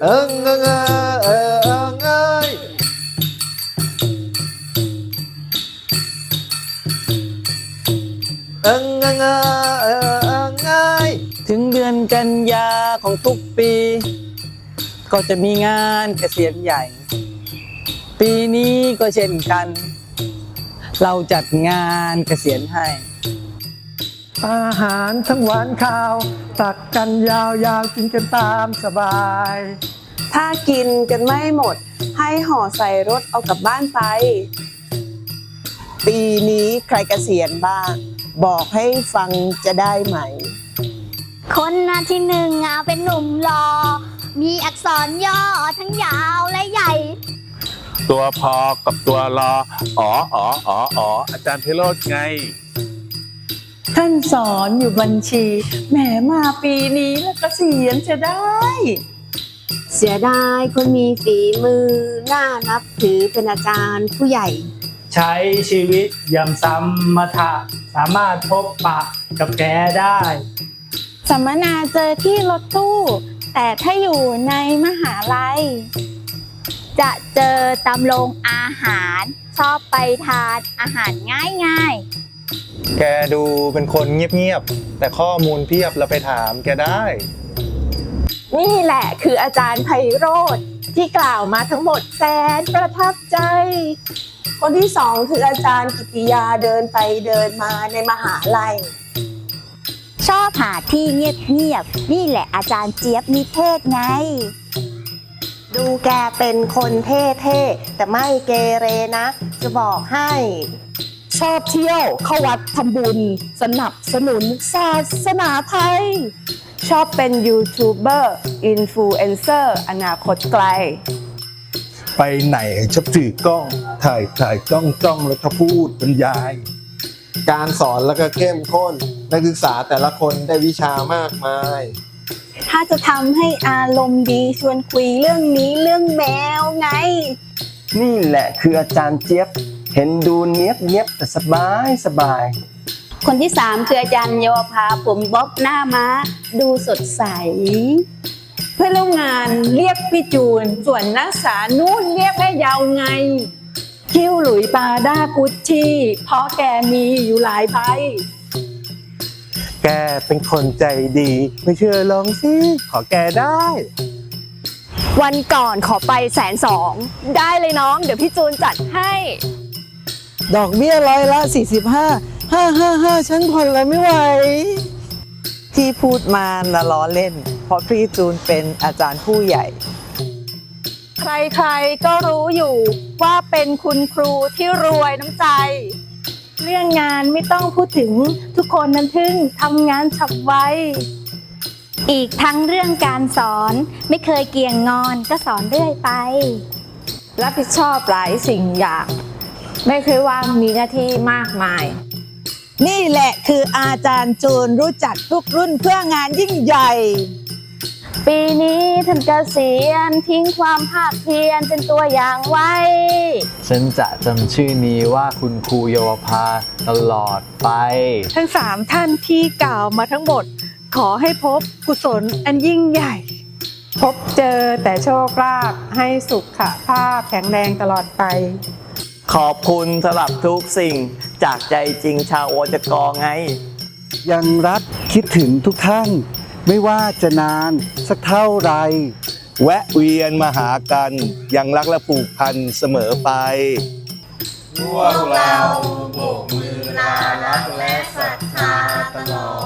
เอิงเอิงเอิงเอิงเอ้ยเอิงเอิงเอิงเอิงเอ้ยถึงเดือนกันยาของทุกปี ก็จะมีงานเกษียณใหญ่ ปีนี้ก็เช่นกัน เราจัดงานเกษียณให้ อาหารทั้งหวานข้าว ตักกันยาวๆกินกันตามสบาย ถ้ากินกันไม่หมด ให้ห่อใส่รถเอากลับบ้านไป ปีนี้ใครเกษียณบ้าง บอกให้ฟังจะได้ไหม คนหน้าที่หนึ่งเอาเป็นหนุ่มรอ มีอักษรย่อทั้งยาวและใหญ่ ตัวพอกับตัวรออ๋ออ๋ออ๋ออ๋ออาจารย์เพโรดไง ท่านสอนอยู่บัญชีแหมมาปีนี้แล้วเกษียณจะได้ เสียดายคนมีฝีมือน่านับถือเป็นอาจารย์ผู้ใหญ่ ใช้ชีวิตยำซ้ำมาทะสามารถพบปะกับแกได้ สัมมนาเจอที่รถตู้ แต่ถ้าอยู่ในมหาลัย จะเจอตำโรงอาหาร ชอบไปทานอาหารง่าย แกดูเป็นคนเงียบๆ แต่ข้อมูลเพียบเราไปถามแกได้ นี่แหละคืออาจารย์ไพโรธที่กล่าวมาทั้งหมดแสนประทับใจ คนที่สองคืออาจารย์กิติยาเดินไปเดินมาในมหาลัย ชอบหาที่เงียบๆ นี่แหละอาจารย์เจี๊ยบนิเทศไง ดูแกเป็นคนเท่ๆ แต่ไม่เกเรนะ จะบอกให้ ชอบเที่ยวเข้าวัดทำบุญ สนับสนุนศาสนาไทย ชอบเป็นยูทูบเบอร์อินฟลูเอนเซอร์อนาคตไกล ไปไหนชอบถือกล้อง ถ่ายถ่ายกล้องจ้องแล้วก็พูดบรรยาย การสอนแล้วก็เข้มข้น นักศึกษาแต่ละคนได้วิชามากมาย ถ้าจะทำให้อารมณ์ดีชวนคุยเรื่องนี้เรื่องแมวไง นี่แหละคืออาจารย์เจี๊ยบ เห็นดูเนียบเนียบแต่สบายสบาย คนที่สามคืออาจารย์เยภาผมบ๊อบหน้าม้า ดูสดใส เพื่อนร่วมงานเรียกพี่จูน ส่วนนักศึกษานู่นเรียกแม่ยาวไง คิ้วหลุยปาด้ากุชชี่เพราะแกมีอยู่หลายใบแกเป็นคนใจดี ไม่เชื่อลองสิ ขอแกได้ วันก่อนขอไปแสนสอง ได้เลยน้อง เดี๋ยวพี่จูนจัดให้ ดอกเบี้ยร้อยละ 45 5 5 5ฉันผ่อนอะไรไม่ไหว ที่พูดมาน่ะล้อเล่น เพราะพี่จูนเป็นอาจารย์ผู้ใหญ่ ใครๆก็รู้อยู่ว่าเป็นคุณครูที่รวยน้ำใจ เรื่องงานไม่ต้องพูดถึงทุกคนนั้นทึ่งทำงานฉับไวอีกทั้งเรื่องการสอนไม่เคยเกี่ยงงอนก็สอนเรื่อยไป รับผิดชอบหลายสิ่งอย่าง ไม่เคยว่ามีหน้าที่มากมาย นี่แหละคืออาจารย์จูนรู้จักทุกรุ่นเพื่องานยิ่งใหญ่ ปีนี้ท่านเกษียณทิ้งความภาคเพียรเป็นตัวอย่างไว้ ฉันจะจำชื่อนี้ว่าคุณครูเยาวภาตลอดไป ทั้งสามท่านที่กล่าวมาทั้งหมด ขอให้พบกุศลอันยิ่งใหญ่ พบเจอแต่โชคลาภให้สุขภาพแข็งแรงตลอดไป ขอบคุณสำหรับทุกสิ่งจากใจจริงชาวโอจกอไง ยังรักคิดถึงทุกท่าน ไม่ว่าจะนานสักเท่าไร แวะเวียนมาหากัน ยังรักและผูกพันเสมอไป พวกเราโบกมือลารักและศรัทธาตลอด